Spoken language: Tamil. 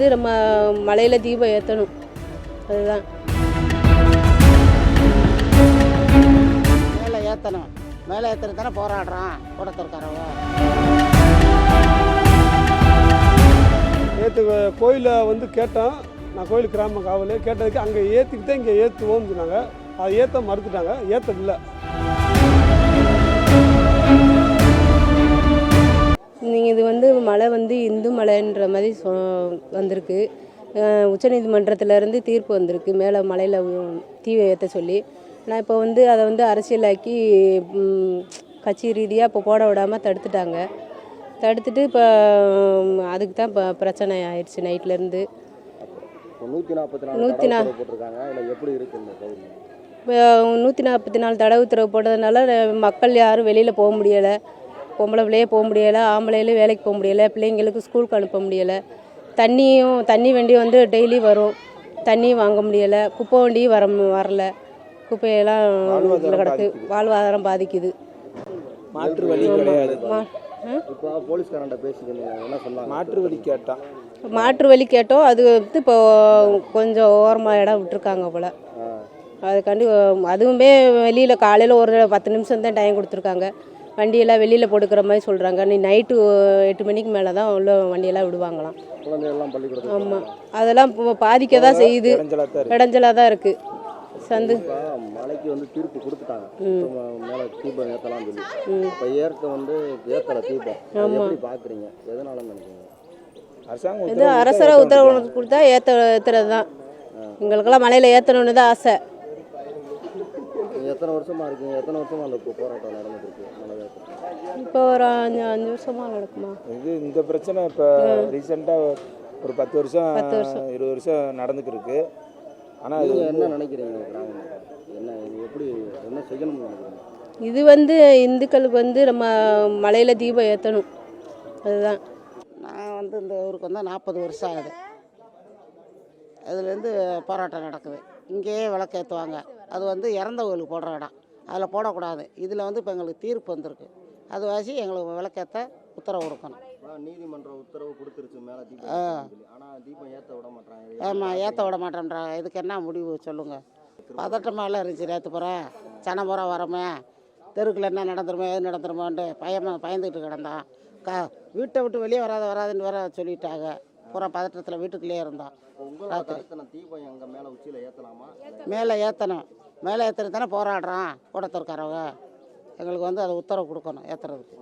வந்து நம்ம மலையில் தீபம் ஏற்றணும் அதுதான். மேலே ஏற்றணும் மேலே ஏற்றுறது தானே போராடுறான் கூடத்திற்காரவங்க நேற்று கோயிலில் வந்து கேட்டோம். நான் கோயில் கிராம காவல். கேட்டதுக்கு அங்கே ஏற்றிக்கிட்டே இங்கே ஏற்றுவோம்னு சொன்னாங்க. அதை ஏற்ற மறுத்துட்டாங்க. ஏற்ற நீங்கள் இது வந்து மலை வந்து இந்து மலைன்ற மாதிரி சொ வந்திருக்கு. உச்சநீதிமன்றத்திலேருந்து தீர்ப்பு வந்திருக்கு. மேலே மலையில் தீ ஏற்ற சொல்லி. நான் இப்போ வந்து அதை வந்து அரசியலாக்கி கட்சி ரீதியாக இப்போ போட விடாமல் தடுத்துட்டாங்க. தடுத்துட்டு இப்போ அதுக்கு தான் இப்போ பிரச்சனை ஆயிடுச்சு நைட்லேருந்து நூற்றி நாற்பத்தி நாலு நூத்தி நா- இப்போ நூற்றி நாற்பத்தி நாலு தடை உத்தரவு போட்டதுனால மக்கள் யாரும் வெளியில் போக முடியலை. பொம்பளை பிள்ளையே போக முடியலை ஆம்பளையிலே வேலைக்கு போக முடியலை பிள்ளைங்களுக்கு ஸ்கூலுக்கு அனுப்ப முடியலை. தண்ணியும் தண்ணி வண்டி வந்து டெய்லி வரும். தண்ணி வாங்க முடியலை குப்பை வண்டியும் வர வரல. குப்பையெல்லாம் கிடக்கு. வாழ்வாதாரம் பாதிக்குது. மாற்று வழி கிடையாது. மாற்று வழி கேட்டான். மாற்று வழி கேட்டோம். அது வந்து இப்போ கொஞ்சம் ஓரமாக இடம் விட்டுருக்காங்க போல். அதுக்காண்டி அதுவுமே வெளியில் காலையில் ஒரு பத்து நிமிஷம் தான் டைம் கொடுத்துருக்காங்க. வண்டியெல்லாம் வெளியில் போட்டுக்கிற மாதிரி சொல்கிறாங்க நீ நைட்டு எட்டு மணிக்கு மேலே தான் உள்ள வண்டியெல்லாம் விடுவாங்களாம். ஆமாம் அதெல்லாம் பாதிக்க தான் செய்யுது. இடைஞ்சலாக தான் இருக்குது சந்து. மலைக்கு வந்து தீர்ப்பு கொடுத்துட்டாங்க. மேலே தீபம் ஏற்றலாம் சொல்லி. இப்போ ஏற்க வந்து ஏற்றலை தீபம். எப்படி பார்க்குறீங்க எதனால நினைக்கிறீங்க? அரசாங்கம் அரசரை உத்தரவு கொடுத்தா ஏற்ற ஏற்றுறது தான் எங்களுக்கெல்லாம் மலையில் ஏற்றணுன்னு தான் ஆசை. எத்தனை வருஷமா இருக்கீங்க எத்தனை வருஷமா அந்த போராட்டம் ஏற்றம் இப்போ ஒரு அஞ்சு அஞ்சு வருஷமாக நடக்குமா? இது இந்த பிரச்சனை இப்போ ரீசெண்டாக ஒரு பத்து வருஷம். இருபது வருஷம் நடந்துக்கு இருக்கு. ஆனால் இது என்ன நினைக்கிறீங்க கிராம மக்கள்? என்ன இது எப்படி என்ன செய்யணும்னு நினைக்கிறீங்க? இது வந்து இந்துக்களுக்கு வந்து நம்ம மலையில் தீபம் ஏற்றணும் அதுதான். நான் வந்து இந்த ஊருக்கு வந்து நாற்பது வருஷம் ஆகுது. அதுலேருந்து போராட்டம் நடக்குது. இங்கேயே விளக்கேற்றுவாங்க. அது வந்து இறந்தவங்களுக்கு போடுற இடம். அதில் போடக்கூடாது. இதில் வந்து இப்போ எங்களுக்கு தீர்ப்பு வந்திருக்கு. அது வாசி எங்களுக்கு விளக்கேற்ற உத்தரவு கொடுக்கணும். ஆ, நீதிமன்றம் உத்தரவு கொடுத்துருச்சு. மேலே ஆனால் தீபம் ஏற்ற விட மாட்டாங்க ஆமாம் ஏற்ற விட மாட்டேன்றாங்க இதுக்கு என்ன முடிவு சொல்லுங்கள் பதட்டமாலாம் இருந்துச்சு நேற்று பூரா சனமுறை வரமே தெருக்குள்ள என்ன நடந்துருமோ எது நடந்துருமோன்ட்டு பயமா பயந்துக்கிட்டு கிடந்தான் க வீட்டை விட்டு வெளியே வராத வராதுன்னு வேற சொல்லிட்டாங்க. பூரா பதட்டத்தில் வீட்டுக்குள்ளேயே இருந்தோம் எங்கள் மேலே உச்சியில் ஏற்றலாமா மேலே ஏற்றணும் மேலே ஏற்றுறது தானே போராடுறான். கூடத்திற்காரவங்க எங்களுக்கு வந்து அது உத்தரவு கொடுக்கணும் ஏற்றுறதுக்கு